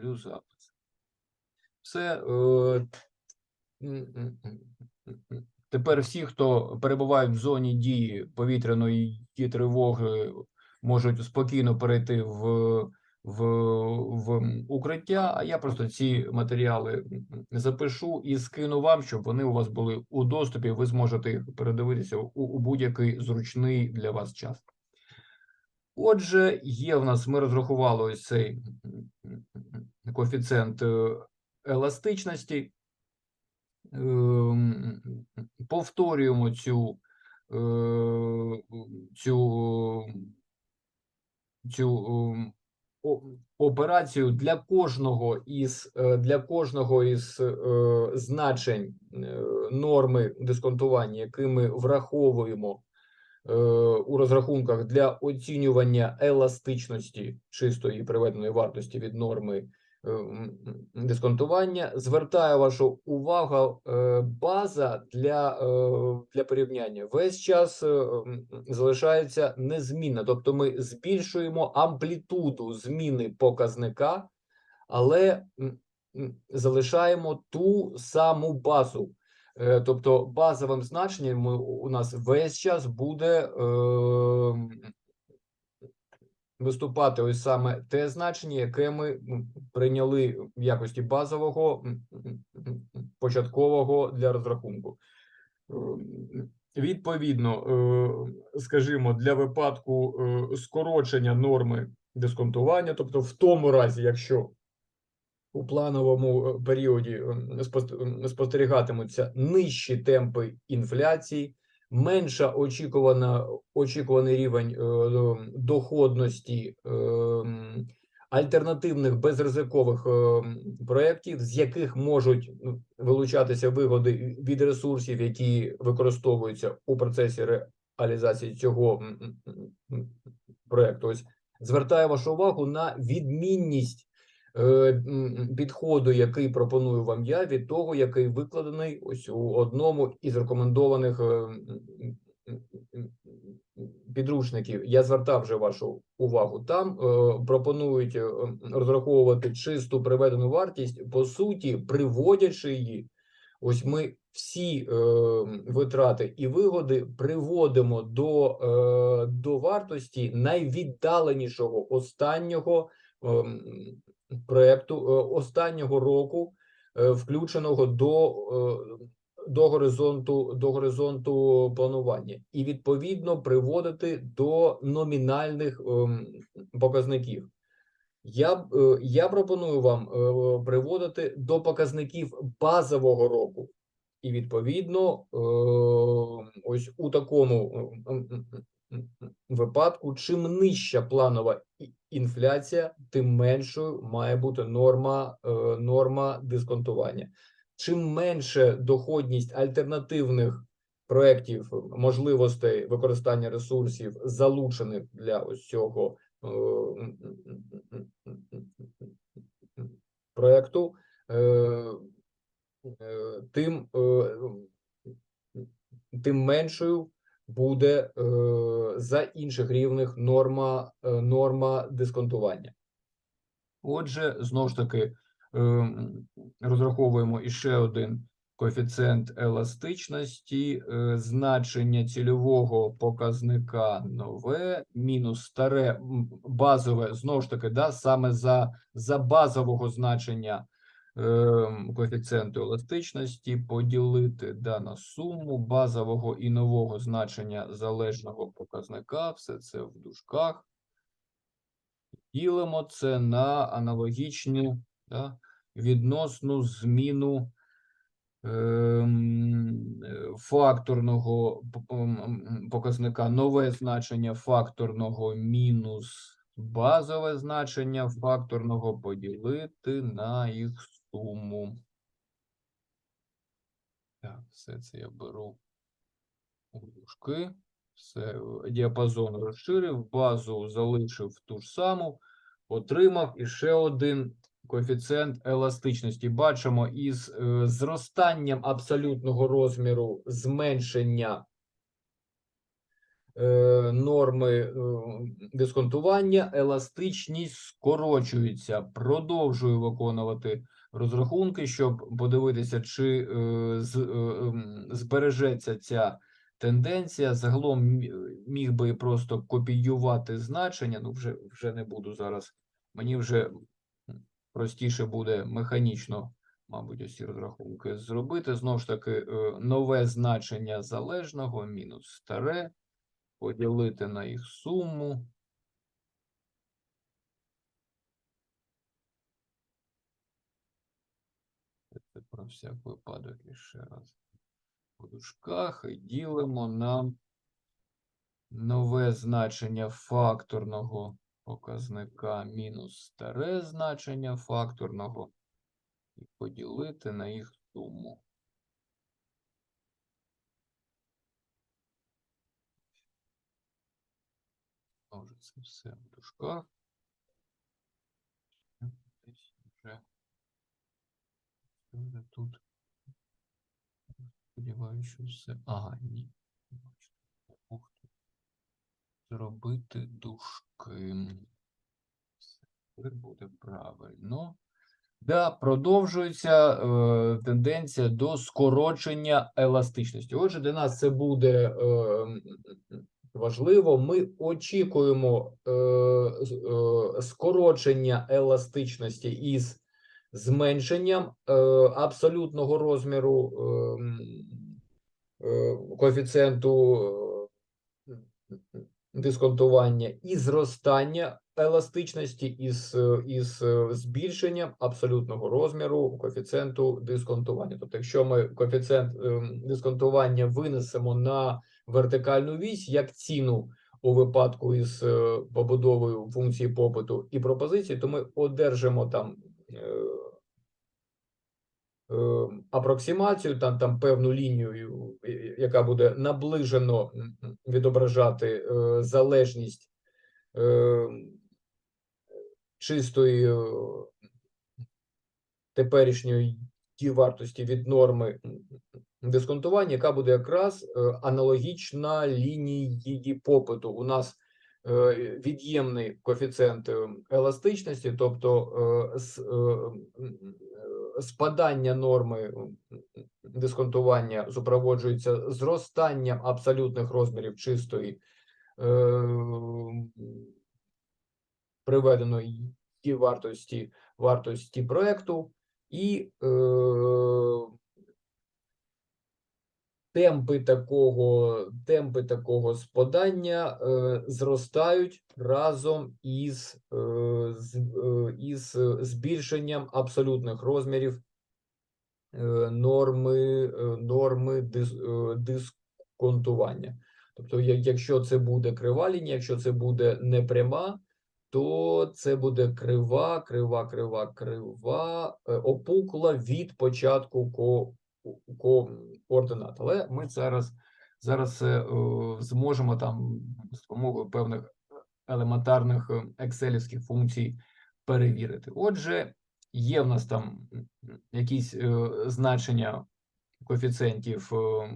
плюс запис. Все. Е. Тепер всі, хто перебувають в зоні дії повітряної тривоги, можуть спокійно перейти в, в, в укриття. А я просто ці матеріали запишу і скину вам, щоб вони у вас були у доступі. Ви зможете їх передивитися у, у будь-який зручний для вас час. Отже, є в нас, ми розрахували ось цей коефіцієнт е, еластичності. Ем, Повторюємо цю, е, цю, цю ем, операцію для кожного із е, для кожного із значень норми дисконтування, які ми враховуємо у розрахунках для оцінювання еластичності чистої приведеної вартості від норми е, дисконтування. Звертаю вашу увагу, е, база для, е, для порівняння весь час е, залишається незмінна. Тобто ми збільшуємо амплітуду зміни показника, але залишаємо ту саму базу. Е, Тобто базовим значенням у нас весь час буде е, виступати ось саме те значення, яке ми прийняли в якості базового початкового для розрахунку. Е, Відповідно, е, скажімо, для випадку е, скорочення норми дисконтування, тобто в тому разі, якщо у плановому е, періоді е, е, спостерігатимуться нижчі темпи інфляції, менша очікувана очікуваний рівень е, доходності е, альтернативних безризикових проєктів, з яких можуть вилучатися вигоди від ресурсів, які використовуються у процесі реалізації цього проєкту. Ось звертаю вашу увагу на відмінність підходу, який пропоную вам я, від того, який викладений ось у одному із рекомендованих е, підручників. Я звертав вже вашу увагу. Там е, пропонують е, розраховувати чисту приведену вартість, по суті, приводячи її. Ось ми всі е, витрати і вигоди приводимо до, е, до вартості найвіддаленішого останнього проекту е, останнього року, е, включеного до, е, до горизонту до горизонту планування, і відповідно приводити до номінальних ем, показників. Я я пропоную вам приводити до показників базового року. І відповідно, ось у такому е, м, м, м, м, випадку, чим нижча планова інфляція, тим меншою має бути норма, е, норма дисконтування. Чим менше доходність альтернативних проєктів, можливостей використання ресурсів, залучених для ось цього е, проєкту, е, тим, тим меншою буде е, за інших рівних норма, е, норма дисконтування. Отже, знову ж таки, ем, розраховуємо іще один коефіцієнт еластичності, е, значення цільового показника нове, мінус старе базове, знову ж таки, да, саме за, за базового значення коефіцієнту еластичності поділити да, на суму базового і нового значення залежного показника, все це в дужках. Ділимо це на аналогічну да, відносну зміну ем, факторного п- м, м, показника, нове значення факторного мінус базове значення факторного поділити на їх суму. Так, все це я беру у дужки. Все, е, діапазон розширив, базу залишив ту ж саму, отримав іще один коефіцієнт еластичності. Бачимо, із е, зростанням абсолютного розміру зменшення е, норми дисконтування, еластичність скорочується. Продовжую виконувати розрахунки, щоб подивитися, чи е, е, ем, збережеться ця тенденція. Загалом міг би просто копіювати значення. Ну, вже, вже не буду зараз. Мені вже простіше буде механічно, мабуть, ось розрахунки зробити. Знову ж таки, е, нове значення залежного мінус старе, поділити на їх суму. Про всяк випадок іще раз. У дужках і ділимо на нове значення факторного показника мінус старе значення факторного і поділити на їх суму. Ж це все в дужках. Десь вже вже тут. Сподіваюся, що все. Ага, ні. Зробити дужки. Все буде правильно. Да, продовжується е, тенденція до скорочення еластичності. Отже, для нас це буде е, важливо. Ми очікуємо е, е, скорочення еластичності із зменшенням е, абсолютного розміру е, е, коефіцієнту е, дисконтування і зростання еластичності із, е, із е, збільшенням абсолютного розміру коефіцієнту дисконтування. Тобто, якщо ми коефіцієнт ем, дисконтування винесемо на вертикальну вісь як ціну у випадку із побудовою функції попиту і пропозиції, то ми одержимо там. Е, е, Апроксимацію, там, там певну лінію, яка буде наближено відображати е, залежність чистої теперішньої ті вартості від норми дисконтування, яка буде якраз аналогічна лінії її попиту. У нас від'ємний коефіцієнт е, еластичності, тобто е, е, спадання норми дисконтування супроводжується зростанням абсолютних розмірів чистої е, приведеної ті вартості вартості проекту. І е, темпи такого темпи такого спадання е, зростають разом із, е, з, е, із збільшенням абсолютних розмірів е, норми, е, норми дис, е, дисконтування. Тобто, якщо це буде крива лінія, якщо це буде непряма, то це буде крива, крива, крива, крива, е, опукла від початку координат. Але ми зараз, зараз е, зможемо там з допомогою певних елементарних е, екселівських функцій перевірити. Отже, є в нас там якісь е, значення коефіцієнтів е,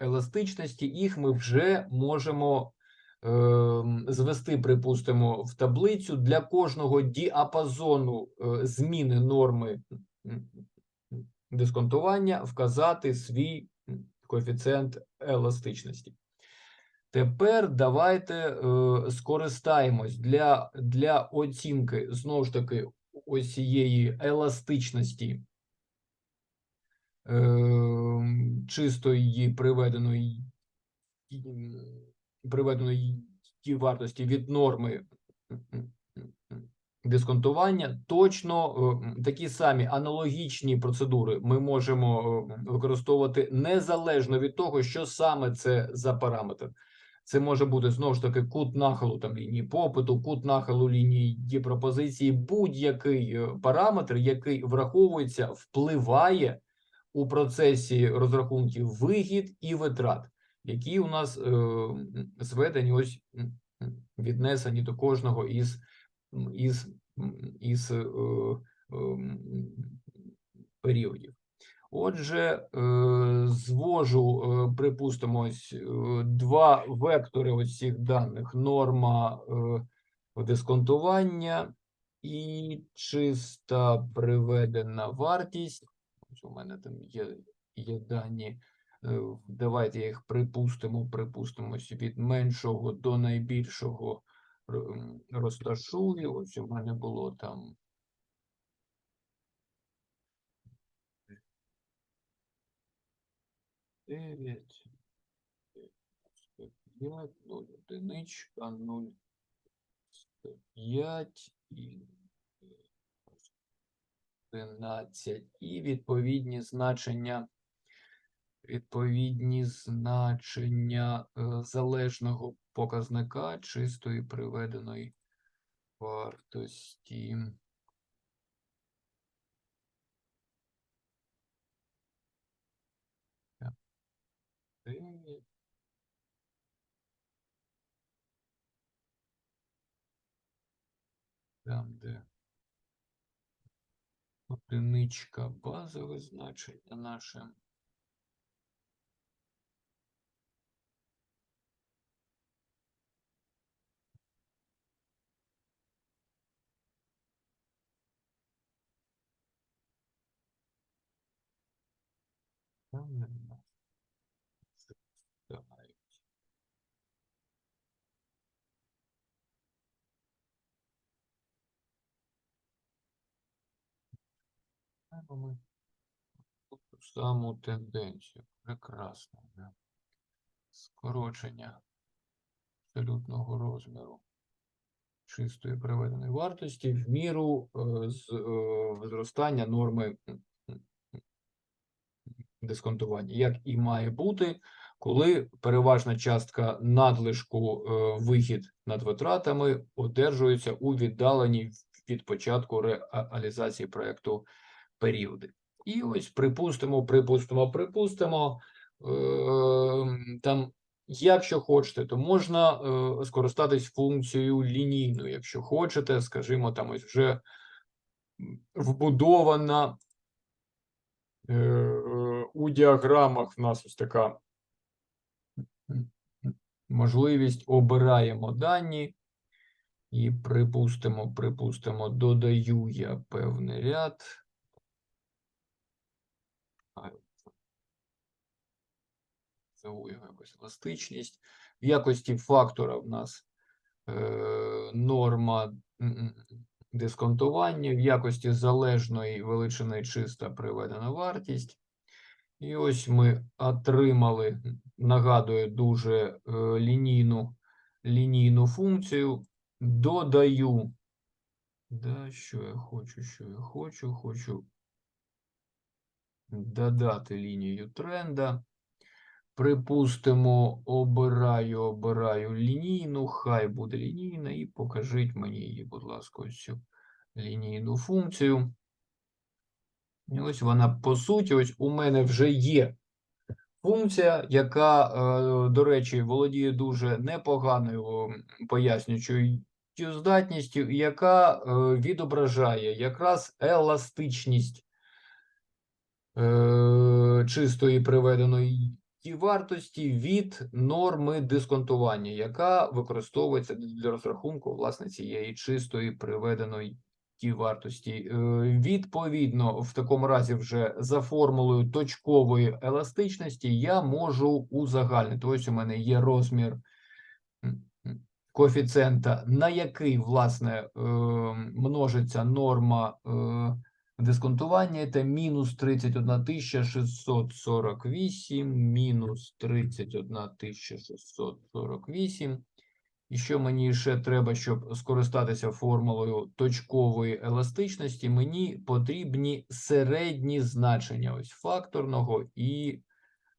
еластичності, їх ми вже можемо ем, звести, припустимо, в таблицю для кожного діапазону е, зміни норми дисконтування вказати свій коефіцієнт еластичності. Тепер давайте е, скористаємось для, для оцінки знову ж таки ось цієї еластичності е, чистої приведеної приведеної ті вартості від норми дисконтування, точно е, такі самі аналогічні процедури ми можемо е, використовувати незалежно від того, що саме це за параметр. Це може бути знову ж таки кут нахилу там лінії попиту, кут нахилу лінії пропозиції, будь-який е, параметр, який враховується, впливає у процесі розрахунків вигід і витрат, які у нас е, зведені ось віднесені до кожного із, із, із е, ем, періодів. Отже, е, звожу, е, припустимо, два вектори ось даних: норма дисконтування і чиста приведена вартість. Ось у мене там є, є дані. Давайте їх припустимо, припустимось від меншого до найбільшого розташую. Ось у мене було там. Дев'ять. П'ять, нуль, одиничка, нуль, п'ять і одинадцять. І відповідні значення, відповідні значення е, залежного показника чистої приведеної вартості. Там, де одиничка базове значення наше. Там нема. Давай. Маємо ми ту саму тенденцію. Прекрасно. Да. Скорочення абсолютного розміру чистої приведеної вартості в міру е, з, е, зростання норми дисконтування, як і має бути, коли переважна частка надлишку е, вихід над витратами одержується у віддаленій від початку реалізації проекту періоди. І ось припустимо, припустимо, припустимо. е, Там, якщо хочете, то можна е, скористатись функцією лінійною. Якщо хочете, скажімо, там ось вже вбудована е, у діаграмах в нас ось така можливість обираємо дані. І припустимо, припустимо, додаю я певний ряд. Зову його якось еластичність. В якості фактора в нас е, норма дисконтування, в якості залежної величини чиста приведена вартість. І ось ми отримали, нагадую, дуже е, лінійну, лінійну функцію. Додаю. Да, що я хочу, що я хочу, хочу додати лінію тренда. Припустимо, обираю, обираю лінійну, хай буде лінійна, і покажіть мені її, будь ласка, ось цю лінійну функцію. І ось вона, по суті, ось у мене вже є функція, яка, е, до речі, володіє дуже непоганою пояснюючою здатністю, яка е, відображає якраз еластичність е, чистої приведеної ті вартості від норми дисконтування, яка використовується для розрахунку власне цієї чистої приведеної ті вартості. Е, Відповідно, в такому разі, вже за формулою точкової еластичності я можу узагальнити. Ось у мене є розмір коефіцієнта, на який власне е, множиться норма. Дисконтування це мінус 31 648, мінус 31 648. І що мені ще треба, щоб скористатися формулою точкової еластичності, мені потрібні середні значення ось факторного і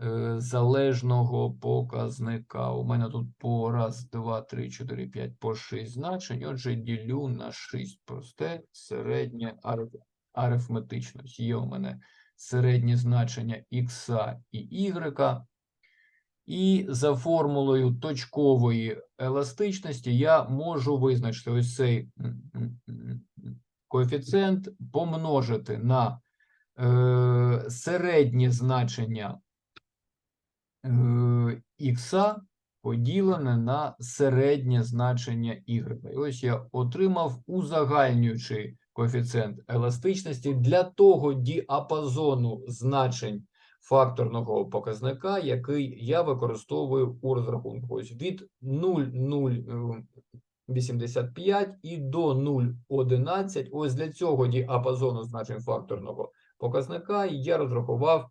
е, залежного показника. У мене тут по раз, два, три, чотири, п'ять, по шість значень. Отже, ділю на 6 просте середнє ариф- арифметично. Є у мене середні значення х і y. І за формулою точкової еластичності я можу визначити ось цей коефіцієнт помножити на е, середнє значення е, ікса поділене на середнє значення y. І ось я отримав узагальнюючий коефіцієнт еластичності для того діапазону значень факторного показника, який я використовую у розрахунку. Ось від 0,085 і до 0,11. Ось для цього діапазону значень факторного показника я розрахував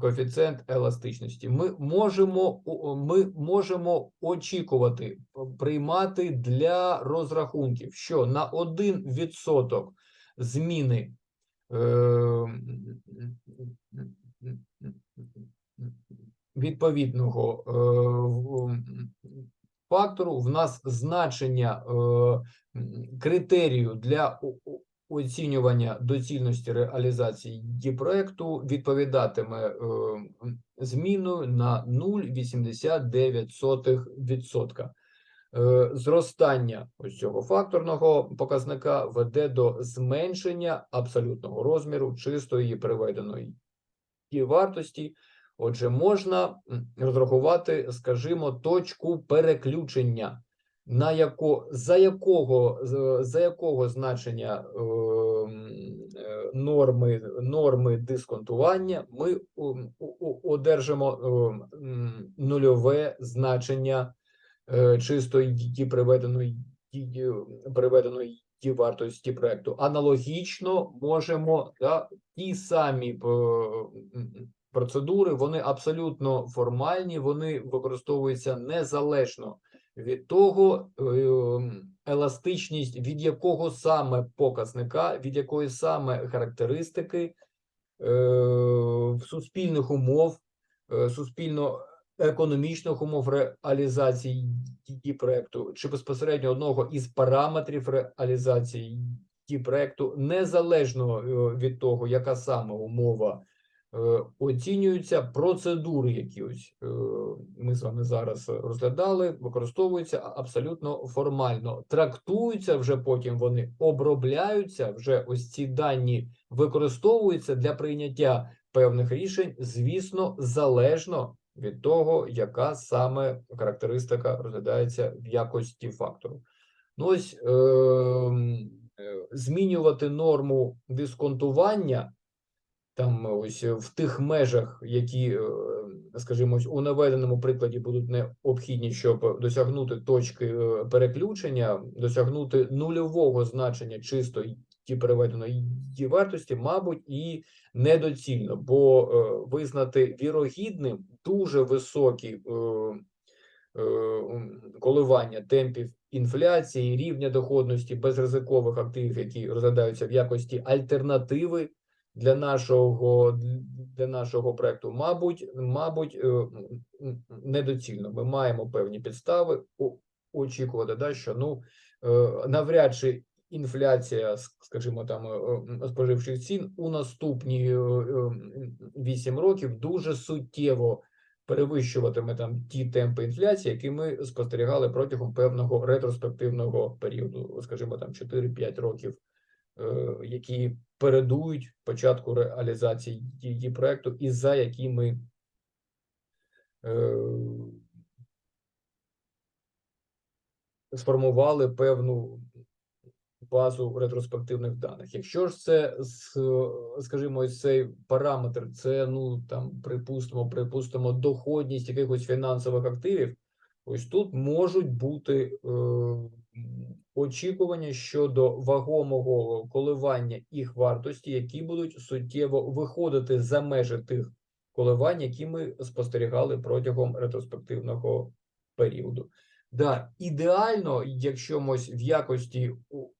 коефіцієнт еластичності. Ми можемо, ми можемо очікувати, е, приймати для розрахунків, що на 1% зміни е, відповідного е, фактору в нас значення е, критерію для оцінювання доцільності реалізації дієпроекту відповідатиме е, зміною на 0,89%. Е, Зростання ось цього факторного показника веде до зменшення абсолютного розміру чистої приведеної і вартості. Отже, можна розрахувати, скажімо, точку переключення, на яко, за якого за якого значення е, е, норми, норми дисконтування ми одержимо е, нульове значення е, чистої приведеної приведеної вартості проекту. Аналогічно можемо да, ті самі е, процедури, вони абсолютно формальні, вони використовуються незалежно від того, е, еластичність від якого саме показника, від якої саме характеристики е, суспільних умов, е, суспільно економічних умов реалізації дії проекту, чи безпосередньо одного із параметрів реалізації дії проекту, незалежно від того, яка саме умова оцінюються процедури, які ось е, ми з вами зараз розглядали, використовуються абсолютно формально. Трактуються вже потім вони обробляються. Вже ось ці дані використовуються для прийняття певних рішень, звісно, залежно від того, яка саме характеристика розглядається в якості фактору. Ну ось е, е, змінювати норму дисконтування там ось е, в тих межах, які, е, скажімо, у наведеному прикладі будуть необхідні, щоб досягнути точки е, переключення, досягнути нульового значення чистої ті переведеної її вартості, мабуть, і недоцільно, бо е, визнати вірогідним дуже високі е, е, коливання темпів інфляції, рівня доходності безризикових активів, які розглядаються в якості альтернативи для нашого для нашого проекту, мабуть, мабуть, е, недоцільно. Ми маємо певні підстави очікувати, да, що ну е, навряд чи інфляція, скажімо, там е, споживчих цін у наступні е, е, 8 років дуже суттєво перевищуватиме там ті темпи інфляції, які ми спостерігали протягом певного ретроспективного періоду, скажімо, там 4-5 років які передують початку реалізації її проекту, і за які ми е, сформували певну базу ретроспективних даних. Якщо ж це, скажімо, цей параметр, це ну там припустимо, припустимо, доходність якихось фінансових активів, ось тут можуть бути е, очікування щодо вагомого коливання їх вартості, які будуть суттєво виходити за межі тих коливань, які ми спостерігали протягом ретроспективного періоду. Да, ідеально, якщо ми в якості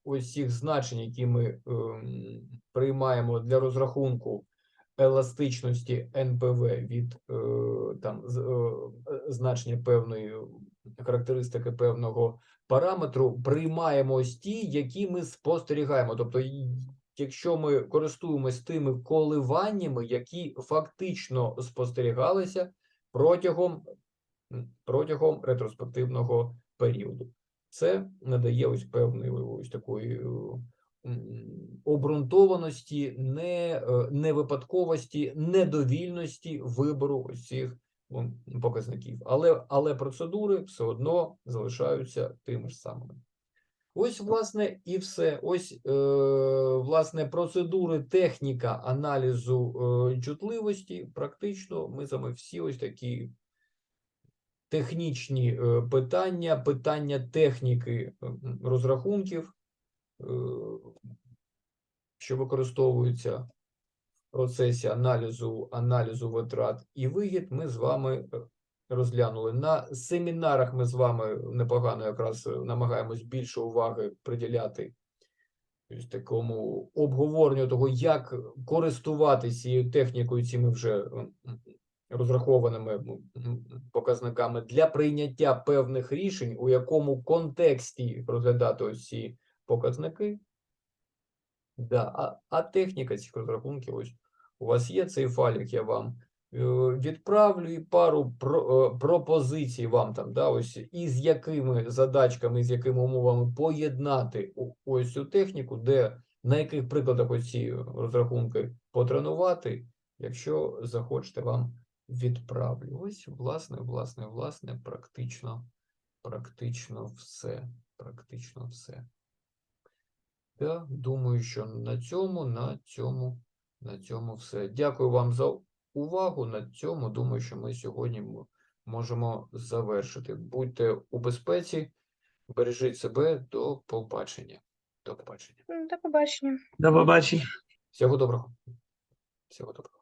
ось значень, які ми ем, приймаємо для розрахунку еластичності НПВ від е, там з- е, е, значення певної характеристики певного параметру, приймаємо ось ті, які ми спостерігаємо. Тобто, якщо ми користуємось тими коливаннями, які фактично спостерігалися протягом протягом ретроспективного періоду. Це надає ось певної ось такої е, обґрунтованості, не, е, невипадковості, недовільності вибору цих показників. Але, але процедури все одно залишаються тими ж самими. Ось, власне, і все. Ось, е, власне, процедури, техніка аналізу е, чутливості. Практично ми вами всі ось такі технічні е, питання, питання техніки е, розрахунків, е, що використовуються процесі аналізу, аналізу витрат і вигід, ми з вами е, розглянули. На семінарах ми з вами непогано якраз е, намагаємось більше уваги приділяти такому обговоренню того, як користуватися цією технікою, цими вже розрахованими показниками для прийняття певних рішень, у якому контексті розглядати ось ці показники. Да, а, а техніка цих розрахунків, ось у вас є цей файлик, я вам е, відправлю і пару е, пропозицій вам там, да, ось із якими задачками, з якими умовами поєднати ось цю техніку, де на яких прикладах ось ці розрахунки потренувати, якщо захочете вам відправлю. Ось, власне, власне, власне, практично, практично все. Практично все. Я думаю, що на цьому, на цьому, на цьому все. Дякую вам за увагу. На цьому думаю, що ми сьогодні можемо завершити. Будьте у безпеці, бережіть себе. До побачення. До побачення. До побачення. До побачення. Всього доброго. Всього доброго.